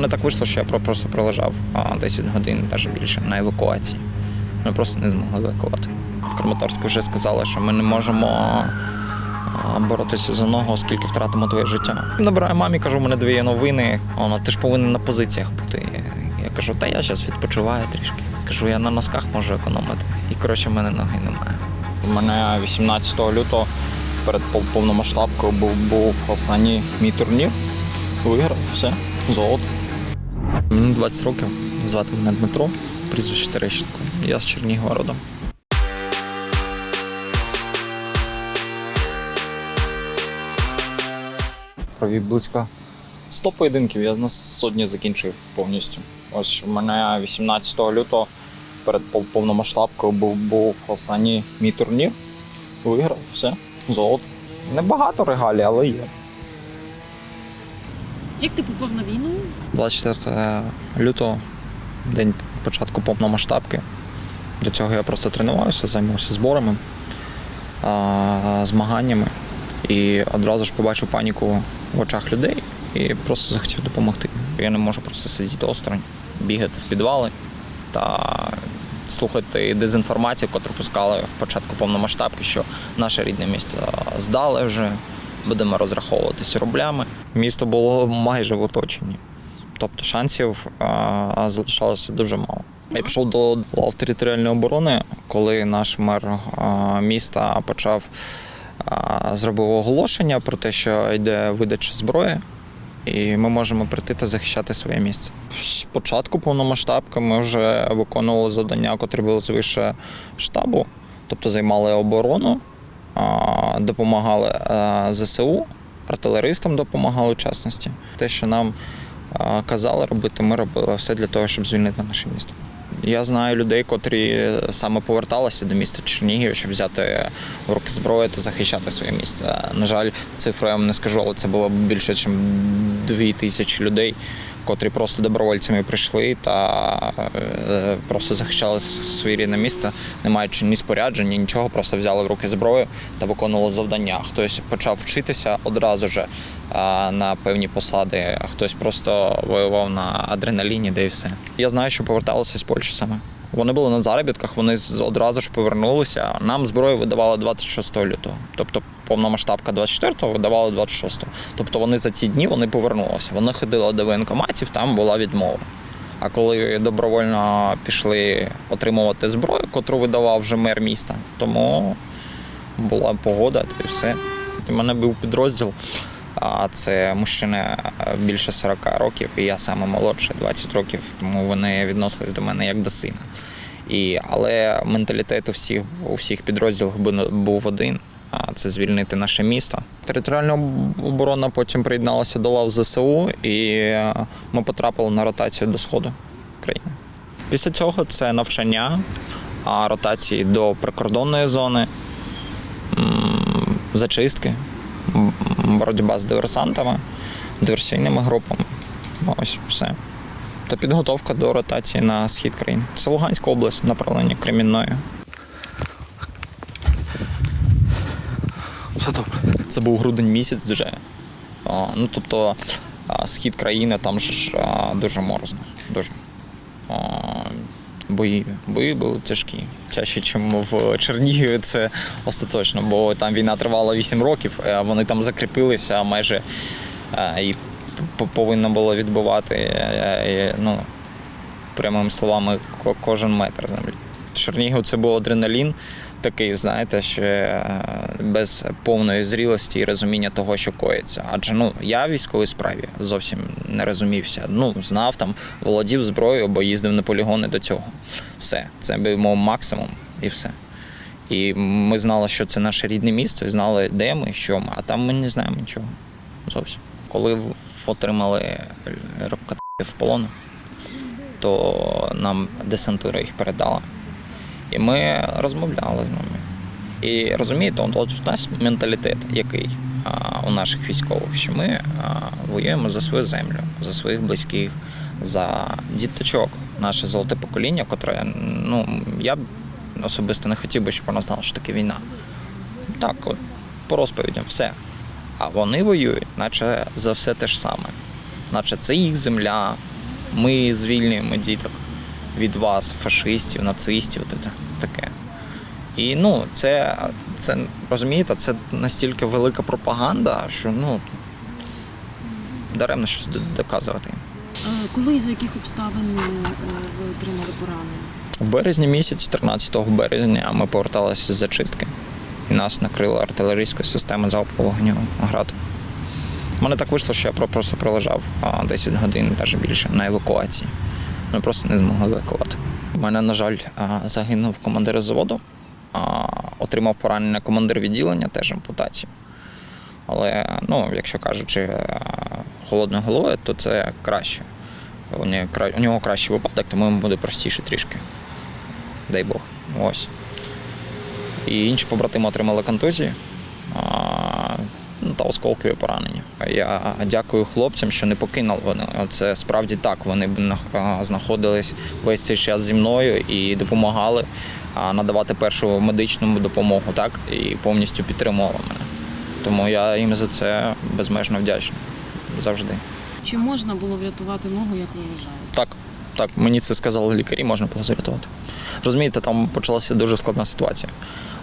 мене так вийшло, що я просто пролежав 10 годин, навіть більше, на евакуації. Ми просто не змогли евакувати. В Краматорську вже сказали, що ми не можемо боротися за ногу, оскільки втратимо твоє життя. Набираю мамі, кажу, у мене дві новини. Вона, ти ж повинен на позиціях бути. Я кажу, та я зараз відпочиваю трішки. Кажу, я на носках можу економити. І коротше, в мене ноги немає. У мене 18 лютого перед повномасштабкою був, був останній мій турнір. Виграв, все, золото. Мені 20 років. Звати мене Дмитро, прізвище Терещенко. Я з Чернігова родом. Провів близько 100 поєдинків. Я на сотні закінчив повністю. Ось у мене 18 лютого перед повномасштабкою був, був останній мій турнір. Виграв, все, золото. Небагато регалій, але є. Як ти попав на війну? 24 лютого, день початку повномасштабки. До цього я просто тренувався, займався зборами, змаганнями і одразу ж побачив паніку в очах людей і просто захотів допомогти. Я не можу просто сидіти осторонь, бігати в підвали та слухати дезінформацію, яку пускали в початку повномасштабки, що наше рідне місто здали вже, будемо розраховуватися рублями. Місто було майже в оточенні. Тобто шансів а, залишалося дуже мало. Я пішов до лав територіальної оборони, коли наш мер міста почав зробив оголошення про те, що йде видача зброї, і ми можемо прийти та захищати своє місце. Спочатку повномасштабки ми вже виконували завдання, котрі були звише штабу, тобто займали оборону, допомагали ЗСУ, артилеристам допомагали в частності. Те, що нам казали робити, ми робили все для того, щоб звільнити наше місто. Я знаю людей, котрі саме поверталися до міста Чернігів, щоб взяти в руки зброю та захищати своє місце. На жаль, цифру я вам не скажу, але це було більше, ніж дві тисячі людей, котрі просто добровольцями прийшли та е, просто захищали своє рідне місце, не маючи ні спорядження, нічого, просто взяли в руки зброю та виконували завдання. Хтось почав вчитися одразу ж на певні посади, а хтось просто воював на адреналіні, де і все. Я знаю, що поверталися з Польщі саме. Вони були на заробітках, вони одразу ж повернулися. Нам зброю видавали 26 лютого. Тобто повномасштабка 24-го видавали 26-го. Тобто вони за ці дні вони повернулися. Вони ходили до воєнкоматів, там була відмова. А коли добровольно пішли отримувати зброю, котру видавав вже мер міста, тому була погода, то і все. У мене був підрозділ, а це мужчини більше 40 років, і я саме молодший, 20 років, тому вони відносились до мене як до сина. І, але менталітет у всіх, у всіх підрозділах бу- був один. а Це звільнити наше місто. Територіальна оборона потім приєдналася до лав ЗСУ, і е, ми потрапили на ротацію до сходу країни. Після цього це навчання, ротації до прикордонної зони, зачистки, боротьба з диверсантами, диверсійними групами. Ось все. Та підготовка до ротації на схід країни. Це Луганська область, направлення Кремінної. Все добре. Це був грудень місяць вже. А, ну, тобто, а, схід країни там же ж а, дуже морозно. Дуже. А, бої, бої були тяжкі. Тяжче, ніж в Чернігові, це остаточно, бо там війна тривала 8 років, а вони там закріпилися майже а, і повинно було відбувати е, е, ну, прямими словами кожен метр землі. Чернігів це був адреналін такий, знаєте, ще е, без повної зрілості і розуміння того, що коїться. Адже ну я в військовій справі зовсім не розумівся. Ну, знав там, володів зброєю, бо їздив на полігони до цього. Все, це був мов максимум і все. І ми знали, що це наше рідне місто, і знали, де ми, що ми, а там ми не знаємо нічого. Зовсім. Коли отримали рокати в полон, то нам десантура їх передала. І ми розмовляли з ними. І розумієте, от, у нас менталітет який а, у наших військових, що ми а, воюємо за свою землю, за своїх близьких, за діточок, наше золоте покоління, котре ну, я б особисто не хотів би, щоб воно знало, що таке війна. Так, от, по розповідям, все. А вони воюють, наче за все те ж саме. наче це їх земля. Ми звільнюємо діток від вас, фашистів, нацистів, та- та- таке. І ну, це, це розумієте, це настільки велика пропаганда, що ну даремно щось доказувати. Коли і за яких обставин е, ви отримали поранення? У березні місяць, 13 березня, ми поверталися з зачистки, і нас накрила артилерійською системою залпового вогню граду. У мене так вийшло, що я просто пролежав 10 годин, навіть більше, на евакуації. Ми просто не змогли евакувати. У мене, на жаль, загинув командир заводу, отримав поранення командир відділення, теж ампутацію. Але, ну, якщо кажучи а, холодною головою, то це краще. У нього, кращий випадок, тому йому буде простіше трішки. Дай Бог. Ось. І інші побратими отримали контузії та осколкові поранення. Я дякую хлопцям, що не покинули вони. Це справді так. Вони б знаходились весь цей час зі мною і допомагали надавати першу медичну допомогу, так, і повністю підтримували мене. Тому я їм за це безмежно вдячний завжди. Чи можна було врятувати ногу, як ви вважаєте? Так, так, мені це сказали лікарі, можна було зарятувати. Розумієте, там почалася дуже складна ситуація.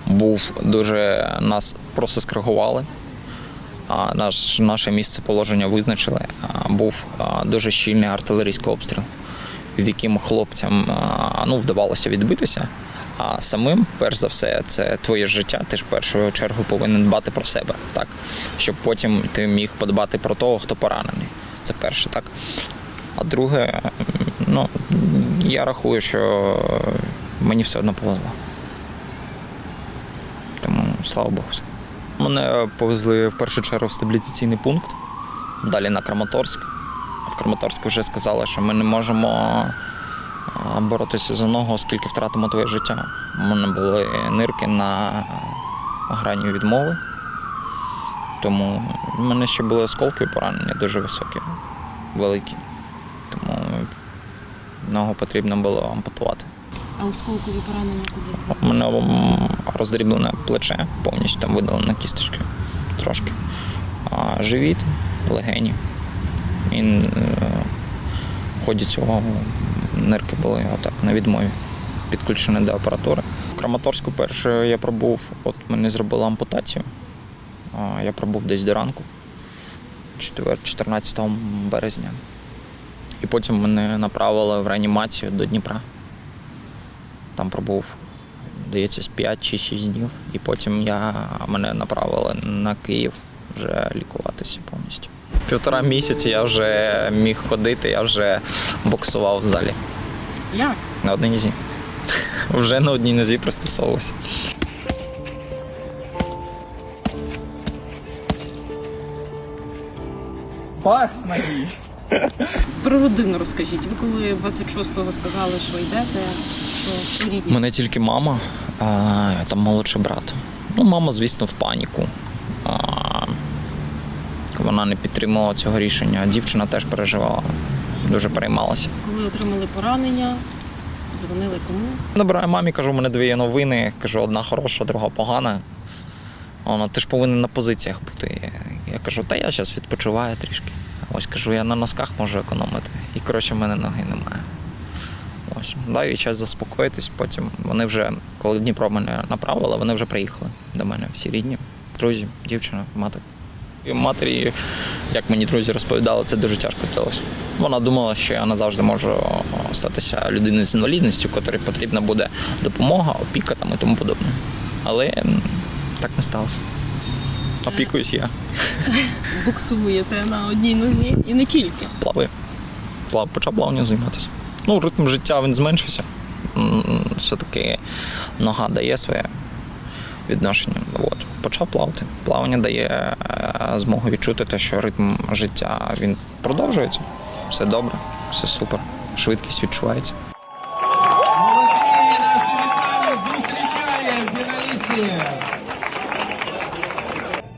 Був дуже нас просто скоригували, а наш, наше місце положення визначили. Був дуже щільний артилерійський обстріл, від яким хлопцям ну, вдавалося відбитися. А самим, перш за все, це твоє життя. Ти ж в першу чергу повинен дбати про себе, так? Щоб потім ти міг подбати про того, хто поранений. Це перше, так. А друге, ну, я рахую, що мені все одно повезло. Тому слава Богу. Мене повезли в першу чергу в стабілізаційний пункт, далі на Краматорськ. В Краматорську вже сказали, що ми не можемо боротися за ногу, оскільки втратимо твоє життя. У мене були нирки на грані відмови. Тому в мене ще були осколкові поранення дуже високі, великі. Тому ногу потрібно було ампутувати. А осколкові поранення куди? У мене роздріблене плече, повністю там видалена кісточка трошки. А живіт, легені. І е, в ході цього нирки були отак на відмові, підключені до апаратури. В Краматорську перше я пробув, от мені зробили ампутацію. Я пробув десь до ранку, 4 14 березня. І потім мене направили в реанімацію до Дніпра. Там пробув, здається, з 5 чи 6 днів. І потім я, мене направили на Київ вже лікуватися повністю. Півтора місяці я вже міг ходити, я вже боксував в залі Як? на одній нозі. Вже на одній нозі пристосовувався. Бах з ноги. Про родину розкажіть. Ви коли 26-го сказали, що йдете, що, що рідні? мене тільки мама, а там молодший брат. Ну, мама, звісно, в паніку. А, вона не підтримувала цього рішення. Дівчина теж переживала, дуже переймалася. Коли отримали поранення, дзвонили кому? Набираю мамі, кажу, у мене дві є новини. Кажу, одна хороша, друга погана. Вона, ти ж повинен на позиціях бути. Я кажу, та я зараз відпочиваю трішки. Ось кажу, я на носках можу економити. І коротше, в мене ноги немає. Ось. Даю час заспокоїтись, потім вони вже, коли Дніпро мене направили, вони вже приїхали до мене, всі рідні, друзі, дівчина, мати. І матері, як мені друзі розповідали, це дуже тяжко вдалося. Вона думала, що я назавжди можу статися людиною з інвалідністю, котрій потрібна буде допомога, опіка там і тому подобне. Але так не сталося. Опікуюсь я. Боксуєте на одній нозі і не тільки. Плаваю. Плав, почав плаванням займатися. Ну, ритм життя він зменшився. Все-таки нога дає своє відношення. От. Почав плавати. Плавання дає е, змогу відчути те, що ритм життя він продовжується. Все добре, все супер. Швидкість відчувається.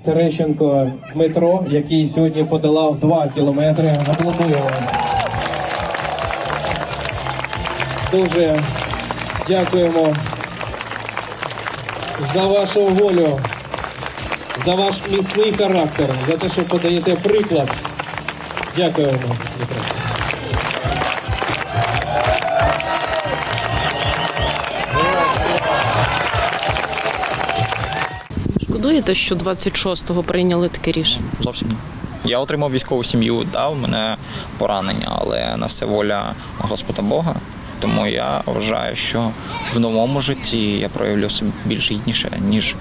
Терещенко Дмитро, який сьогодні подолав 2 кілометри. Аплодуємо. Дуже дякуємо за вашу волю, за ваш міцний характер, за те, що подаєте приклад Дякуємо, Дмитро. Шкодуєте, що 26-го прийняли таке рішення? Зовсім ні. Я отримав військову сім'ю, дав мене поранення, але на все воля Господа Бога. Тому я вважаю, що в новому житті я проявлю себе більш гідніше, ніж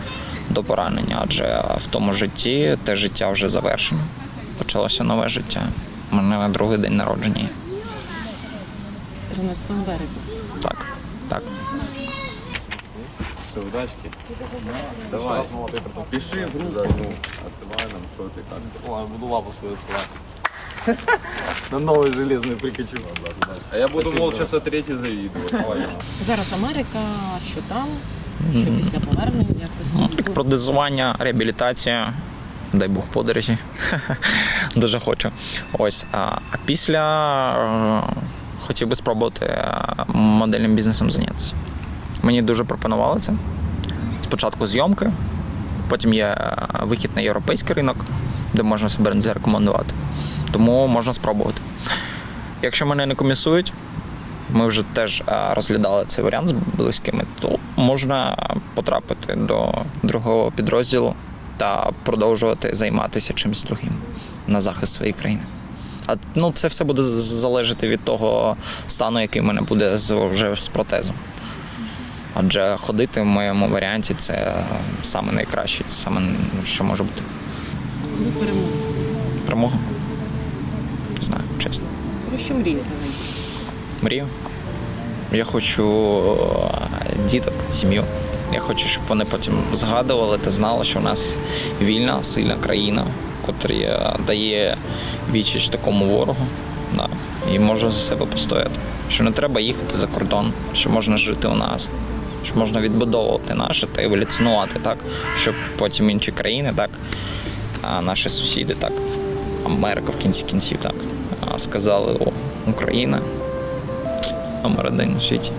до поранення, адже в тому житті те життя вже завершено. Почалося нове життя. У мене другий день народження. є. 13 березня. Так, так. Все, удачки. Давай. Пиши в группу. Отсылай нам, что ты как. Отсылай, буду лапу свою отсылать. На новый железный прикачу. А я буду молча смотреть и завидовать. Давай. Зараз Америка, що там, що після повернення, як ви Ну, собі Протезування, реабілітація, дай Бог подорожі. Дуже хочу. Ось. А а після е, хотів би спробувати е, модельним бізнесом зайнятися. Мені дуже пропонували це. Спочатку зйомки, потім є е, вихід на європейський ринок, де можна себе зарекомендувати. Тому можна спробувати. Якщо мене не комісують, ми вже теж е, розглядали цей варіант з близькими, то можна потрапити до другого підрозділу та продовжувати займатися чимось другим на захист своєї країни. А ну, це все буде залежати від того стану, який в мене буде з, вже з протезом. Адже ходити в моєму варіанті це саме найкраще, це саме що може бути. коли перемога. Перемога. Не знаю, чесно. Про що мрієте найбільше? Мрію. Я хочу е, діток, сім'ю. Я хочу, щоб вони потім згадували та знали, що у нас вільна, сильна країна, котра дає відчіч такому ворогу. Да, і може за себе постояти. Що не треба їхати за кордон, що можна жити у нас, що можна відбудовувати наше та еволюціонувати так, щоб потім інші країни, так, а наші сусіди, так, Америка в кінці кінців, так, сказали, о, Україна номер один у світі.